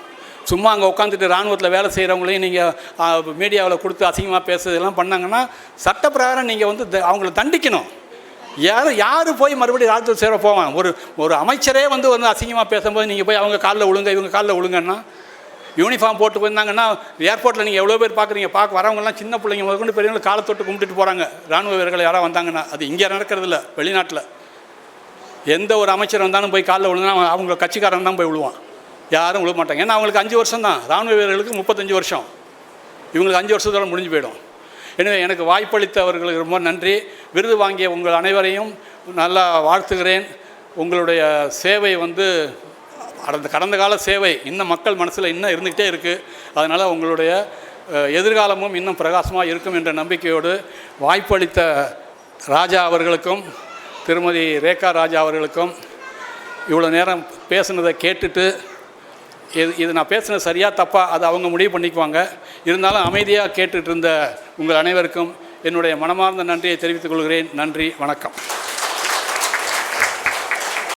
சும்மா அங்கே உட்காந்துட்டு இராணுவத்தில் வேலை செய்கிறவங்களையும் நீங்கள் மீடியாவில் கொடுத்து அசிங்கமாக பேசுறதெல்லாம் பண்ணாங்கன்னா சட்டப்பிரகாரம் நீங்கள் வந்து த- அவங்கள தண்டிக்கணும். யார் யார் போய் மறுபடியும் ராஜ்யத்தில் சேர போவான் ஒரு ஒரு அமைச்சரே வந்து வந்து அசிங்கமாக பேசும்போது நீங்கள் போய் அவங்க காலில் விழுங்க இவங்க காலில் விழுங்கன்னா யூனிஃபார்ம் போட்டு போயிருந்தாங்கன்னா ஏர்போர்ட்டில் நீங்கள் எவ்வளோ பேர் பார்க்குறீங்க பார்க்க வரவங்கலாம் சின்ன பிள்ளைங்க முதற்கொண்டு பெரியவங்க காலை தொட்டு கும்பிட்டுட்டு போகிறாங்க ராணுவ வீரர்கள் யாராவது வந்தாங்கன்னா அது இங்கே நடக்கிறதில்ல வெளிநாட்டில். எந்த ஒரு அமைச்சர் வந்தாலும் போய் காலில் விழுந்தா அவங்க கட்சிக்காரன் தான் போய் விழுவான். யாரும் விழ மாட்டாங்க. ஏன்னா அவங்களுக்கு அஞ்சு வருஷம் தான் ராணுவ வீரர்களுக்கு முப்பத்தஞ்சு வருஷம். இவங்களுக்கு அஞ்சு வருஷத்தோட முடிஞ்சு போயிடும். எனவே எனக்கு வாய்ப்பளித்தவர்களுக்கு ரொம்ப நன்றி. விருது வாங்கிய உங்கள் அனைவரையும் நல்லா வாழ்த்துகிறேன். உங்களுடைய சேவை வந்து கடந்த கடந்த கால சேவை இன்னும் மக்கள் மனசில் இன்னும் இருந்துக்கிட்டே இருக்குது அதனால் உங்களுடைய எதிர்காலமும் இன்னும் பிரகாசமாக இருக்கும் என்ற நம்பிக்கையோடு வாய்ப்பளித்த ராஜா அவர்களுக்கும் திருமதி ரேகா ராஜா அவர்களுக்கும் இவ்வளோ நேரம் பேசுனதை கேட்டுட்டு இது இது நான் பேசுனது சரியா தப்பா அதை அவங்க முடிவு பண்ணிக்குவாங்க. இருந்தாலும் அமைதியாக கேட்டுட்டு இருந்த உங்கள் அனைவருக்கும் என்னுடைய மனமார்ந்த நன்றியை தெரிவித்துக் கொள்கிறேன். நன்றி வணக்கம்.